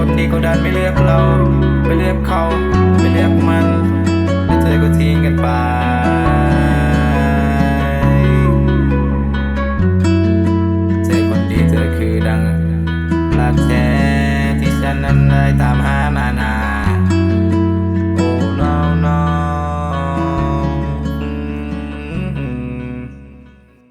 คนที่เขดันไม่เลือกเราไม่เลือกเขาไม่เลือกมันแล้วเธอก็ทิ้งกันไปเธอคนดีเธอคือดังรักแทที่ฉันนั้นได้ตามหามานาน